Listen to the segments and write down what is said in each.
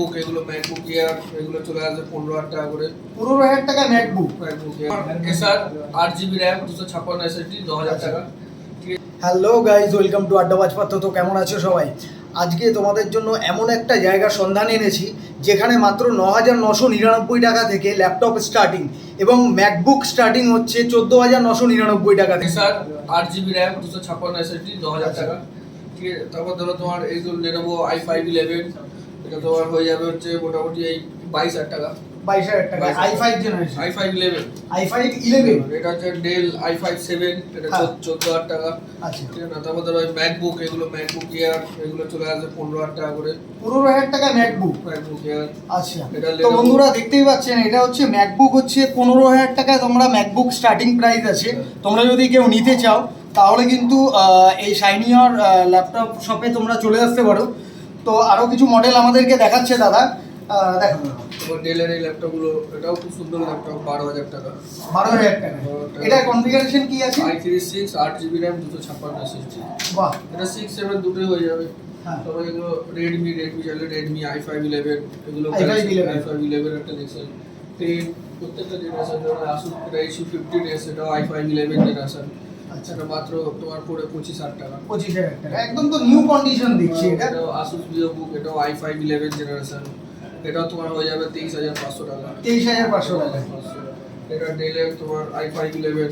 MacBook এগুলো MacBook air এগুলো চলে আসবে পনেরো হাজার টাকা করে। পনেরো হাজার টাকা ম্যাকবুক ম্যাকবুক এসআর আট জিবি র্যাম দুশো ছাপ্পান্ন এসএসডি দু হাজার টাকা। ঠিক আছে হ্যালো গাইজ ওয়েলকাম টু আড্ডা বাজপাত্র তো কেমন আছো সবাই? আজকে তোমাদের জন্য এমন একটা জায়গার সন্ধান এনেছি যেখানে মাত্র ন হাজার নশো নিরানব্বই টাকা থেকে ল্যাপটপ স্টার্টিং এবং ম্যাকবুক স্টার্টিং হচ্ছে চোদ্দ হাজার নশো নিরানব্বই টাকা থেকে। স্যার আট জিবি র্যাম দুশো ছাপ্পান্ন এসএসডি দু হাজার টাকা। ঠিক আছে তারপর ধরো তোমার এই লেনোভো আই ফাইভ ইলেভেন এটা তোমার হয়ে যাবে হচ্ছে মোটামুটি এই বাইশ হাজার টাকা। বাইশ হাজার টাকা। I five generation i five eleven i five eleven এটা হচ্ছে ডেল আই ফাইভ সেভেন এটা হ্যাঁ। চোদ্দ হাজার টাকা। আচ্ছা। ঠিক আছে না তারপর ধরো ম্যাকবুক এগুলো ম্যাকবুক এয়ার এগুলো চলে আসবে পনেরো হাজার টাকা করে। পনেরো হাজার টাকা ম্যাকবুক ম্যাকবুক এয়ার আচ্ছা। তো বন্ধুরা দেখতেই পাচ্ছেন এটা হচ্ছে ম্যাকবুক হচ্ছে পনেরো হাজার টাকায় তোমরা ম্যাকবুক স্টার্টিং প্রাইস আছে। তোমরা যদি কেউ নিতে চাও তাহলে কিন্তু এই শাইনিয়র ল্যাপটপ শপে তোমরা চলে আসতে পারো। তো আরও কিছু মডেল আমাদেরকে দেখাচ্ছে দাদা। দেখো। ডেলের এই ল্যাপটপগুলো এটাও খুব সুন্দর ল্যাপটপ বারো হাজার টাকা। বারো হাজার টাকা। এটা কনফিগারেশন কি আছে? আই থ্রি সিক্স আট জিবি র্যাম দুশো ছাপ্পান্ন বাহ। এটা সিক্স সেভেন দুটোই হয়ে যাবে। হ্যাঁ। তারপর এগুলো রেডমি রেডমি চাইলে রেডমি আই ফাইভ ইলেভেন এগুলো আই ফাইভ ইলেভেন একটা দেখছেন টেন প্রত্যেকটা জেনারেশন আসুস এটা ইস্যু ফিফটিন এস এটাও আই ফাইভ ইলেভেন জেনারেশন আচ্ছা এটা মাত্র তোমার পড়ে পঁচিশ হাজার টাকা। পঁচিশ হাজার টাকা। একদম তো নিউ কন্ডিশন দেখছি এটা। আসুস বুক এটাও আই ফাইভ ইলেভেন জেনারেশন এটাও তোমার হয়ে যাবে তেইশ হাজার পাঁচশো টাকা। তেইশ হাজার পাঁচশো টাকা। এটা ডেলের তোমার আই ফাইভ ইলেভেন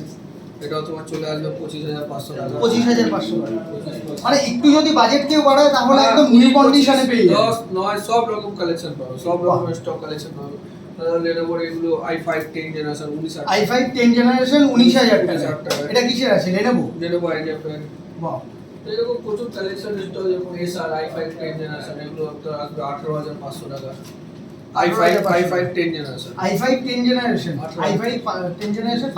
এটাও তোমার চলে আসবে পঁচিশ হাজার পাঁচশো টাকা। পঁচিশ হাজার পাঁচশো টাকা। মানে একটু যদি বাজেট কেউ বাড়ায় তাহলে হ্যাঁ, একদম নিউ কন্ডিশনে পেয়ে যাবে। নয় সব রকম কালেকশন পাবে সব রকম স্টক কালেকশন পাবে। লেনোভোর এগুলো আই ফাইভ টেন জেনারেশন উনিশ আই ফাইভ টেন জেনারেশন উনিশ হাজার টাকা। এটা কিসের আছে? লেনেবো লেনোভো আইডিয়া প্যান বাহ। এরকম প্রচুর কালেকশন যেমন S R i five ten generation এগুলো আসবে আঠারো হাজার পাঁচশো টাকা। I five i five ten generation i five ten generation i five ten generation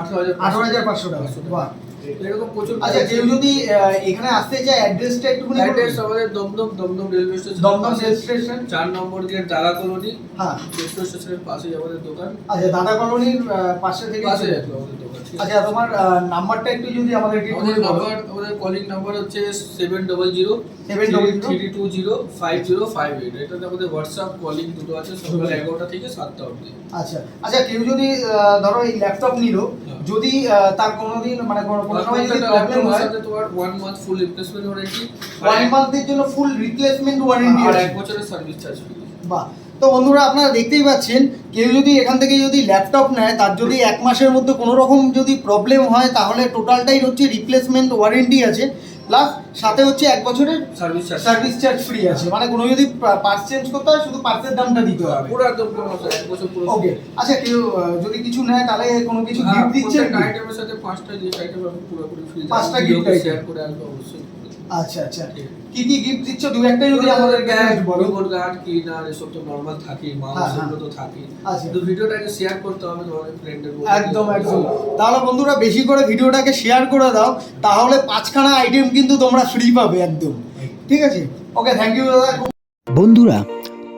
আঠারো হাজার আঠারো হাজার পাঁচশো টাকা। বাহ। এরকম প্রচুর আচ্ছা কেউ যদি এখানে আসতে চায় অ্যাড্রেসটা একটু? অ্যাড্রেস আমাদের Dum Dum Dum Dum railway station Dum Dum rail station চার নম্বর দিয়ে দাদা কলোনি হ্যাঁ। রেলওয়ে স্টেশনের পাশেই আমাদের দোকান। আচ্ছা দাদা কলোনির পাশে থেকে পাশে আমাদের দোকান? আচ্ছা তোমার নাম্বারটা একটু যদি আমাদেরকে আমাদের। নাম্বার আমাদের কলিং নাম্বার হচ্ছে seven double zero 700 three two zero five zero five eight এটাতে আমাদের হোয়াটসঅ্যাপ কলিং দুটো আছে সকাল এগারোটা থেকে সাতটা অবধি। আচ্ছা আচ্ছা কেউ যদি ধরো এই ল্যাপটপ নিল হ্যাঁ। যদি তার কোনোদিন মানে কোনো কোনো সময় যদি প্রবলেম হয় সাথে তোমার one month full replacement warranty one মান্থের জন্য ফুল রিপ্লেসমেন্ট ওয়ারেন্টি আর এক বছরের সার্ভিস চার্জ বাহ। তো বন্ধুরা আপনারা দেখতেই পাচ্ছেন কেউ যদি এখান থেকে যদি ল্যাপটপ নেয় তার যদি এক মাসের মধ্যে কোনো রকম যদি প্রবলেম হয় তাহলে টোটালটাই হচ্ছে রিপ্লেসমেন্ট ওয়ারেন্টি আছে। প্লাস সাথে হচ্ছে এক বছরের service charge service charge free আছে। মানে কোনো যদি পার্স চেঞ্জ করতে হয় শুধু পার্সের দামটা দিতে হবে। পুরো একদম কোনো এক বছর পুরো। ওকে আচ্ছা কেউ যদি কিছু নেয় তাহলে কোনো কিছু হ্যাঁ, গিফট দিচ্ছেন আইটেমের সাথে পাঁচটা জিনিস আইটেম আমি পুরোপুরি ফ্রি পাঁচটা item। শেয়ার করে আসব অবশ্যই। আচ্ছা আচ্ছা। কি কি গিফট দিচ্ছ? দু একটা যদি আমাদেরকে একটু বলো। রিমোট কি না এসব তো নরমাল হ্যাঁ, হ্যাঁ। এগুলো তো থাকেই। আচ্ছা। কিন্তু ভিডিওটাকে শেয়ার করতে হবে তোমাদের ফ্রেন্ডের একদম একদম। তাহলে বন্ধুরা বেশি করে ভিডিওটাকে শেয়ার করে দাও তাহলে পাঁচখানা আইটেম কিন্তু তোমরা ফ্রি পাবে একদম। ঠিক আছে? ওকে থ্যাংক ইউ দাদা। বন্ধুরা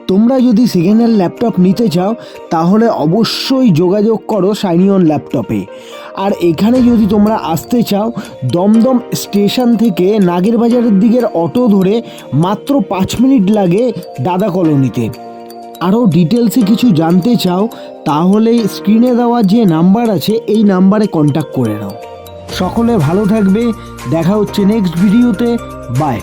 তোমরা যদি সেকেন্ড হ্যান্ড ল্যাপটপ নিতে চাও, তাহলে অবশ্যই যোগাযোগ করো সাইনিয়ন ল্যাপটপে। আর এখানে যদি তোমরা আসতে চাও, দমদম স্টেশন থেকে নাগের বাজারের দিকের অটো ধরে মাত্র পাঁচ মিনিট লাগে দাদা কলোনিতে। আরও ডিটেলসে কিছু জানতে চাও, তাহলে স্ক্রিনে দেওয়া যে নাম্বার আছে, এই নাম্বারে কন্ট্যাক্ট করে নাও। সকলে ভালো থাকবে, দেখা হচ্ছে নেক্সট ভিডিওতে বাই